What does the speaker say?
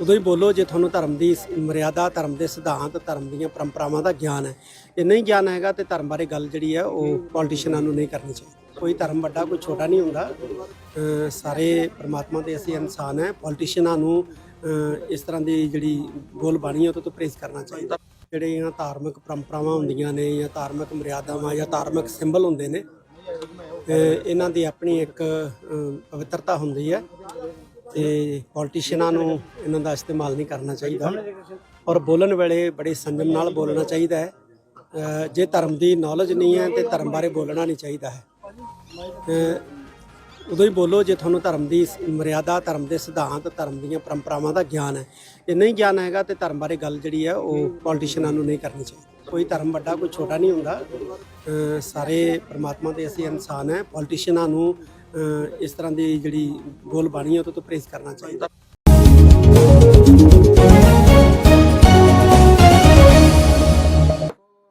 ਉਦੋਂ ਹੀ ਬੋਲੋ ਜੇ ਤੁਹਾਨੂੰ ਧਰਮ ਦੀ ਮਰਿਆਦਾ, ਧਰਮ ਦੇ ਸਿਧਾਂਤ, ਧਰਮ ਦੀਆਂ ਪਰੰਪਰਾਵਾਂ ਦਾ ਗਿਆਨ ਹੈ। ਜੇ ਨਹੀਂ ਗਿਆਨ ਹੈਗਾ ਤੇ ਧਰਮ ਬਾਰੇ ਗੱਲ ਜਿਹੜੀ ਹੈ ਉਹ ਪੋਲੀਟੀਸ਼ੀਅਨਾਂ ਨੂੰ ਨਹੀਂ ਕਰਨੀ ਚਾਹੀਦੀ। ਕੋਈ ਧਰਮ ਵੱਡਾ, ਕੋਈ ਛੋਟਾ ਨਹੀਂ ਹੁੰਦਾ। ਸਾਰੇ ਪਰਮਾਤਮਾ ਦੇ ਅਸੀਂ ਇਨਸਾਨ ਹੈ। ਪੋਲੀਟੀਸ਼ੀਅਨਾਂ ਨੂੰ ਇਸ ਤਰ੍ਹਾਂ ਦੀ ਜਿਹੜੀ ਬੋਲ ਬਾਣੀ ਹੈ ਉਹ ਤੋਂ ਪਰਹੇਜ਼ ਕਰਨਾ ਚਾਹੀਦਾ। ਜਿਹੜੀਆਂ ਧਾਰਮਿਕ ਪਰੰਪਰਾਵਾਂ ਹੁੰਦੀਆਂ ਨੇ ਜਾਂ ਧਾਰਮਿਕ ਮਰਿਆਦਾਵਾਂ ਜਾਂ ਧਾਰਮਿਕ ਸਿੰਬਲ ਹੁੰਦੇ ਨੇ ਇਹਨਾਂ ਦੀ ਆਪਣੀ ਇੱਕ ਪਵਿੱਤਰਤਾ ਹੁੰਦੀ ਹੈ। ਤੇ ਪੋਲੀਟੀਸ਼ੀਅਨਾਂ ਨੂੰ ਇਹਨਾਂ ਦਾ ਇਸਤੇਮਾਲ ਨਹੀਂ ਕਰਨਾ ਚਾਹੀਦਾ। ਔਰ ਬੋਲਣ ਵੇਲੇ ਬੜੇ ਸੰਜਮ ਨਾਲ ਬੋਲਣਾ ਚਾਹੀਦਾ ਹੈ। ਅ, ਜੇ ਧਰਮ ਦੀ ਨੌਲੇਜ ਨਹੀਂ ਹੈ ਤੇ ਧਰਮ ਬਾਰੇ ਬੋਲਣਾ ਨਹੀਂ ਚਾਹੀਦਾ ਹੈ। ਅ, ਉਦੋਂ ਹੀ ਬੋਲੋ ਜੇ ਤੁਹਾਨੂੰ ਧਰਮ ਦੀ ਸ- ਮਰਿਆਦਾ ਧਰਮ ਦੇ ਸਿਧਾਂਤ ਧਰਮ ਦੀਆਂ ਪਰੰਪਰਾਵਾਂ ਦਾ ਗਿਆਨ ਹੈ। ਜੇ ਨਹੀਂ ਗਿਆਨ ਹੈਗਾ ਤੇ ਧਰਮ ਬਾਰੇ ਗੱਲ ਜਿਹੜੀ ਹੈ ਉਹ ਪੋਲੀਟੀਸ਼ੀਅਨਾਂ ਨੂੰ ਨਹੀਂ ਕਰਨੀ ਚਾਹੀਦੀ। ਕੋਈ ਧਰਮ ਵੱਡਾ, ਕੋਈ ਛੋਟਾ ਨਹੀਂ ਹੁੰਦਾ। ਸਾਰੇ ਪਰਮਾਤਮਾ ਦੇ ਅਸੀਂ ਇਨਸਾਨ ਹੈ। ਪੋਲੀਟੀਸ਼ੀਅਨਾਂ ਨੂੰ ਇਸ ਤਰ੍ਹਾਂ ਦੀ ਜਿਹੜੀ ਬੋਲ ਬਾਣੀ ਹੈ ਉਹ ਤੋਂ ਪਰਹੇਜ਼ ਕਰਨਾ ਚਾਹੀਦਾ।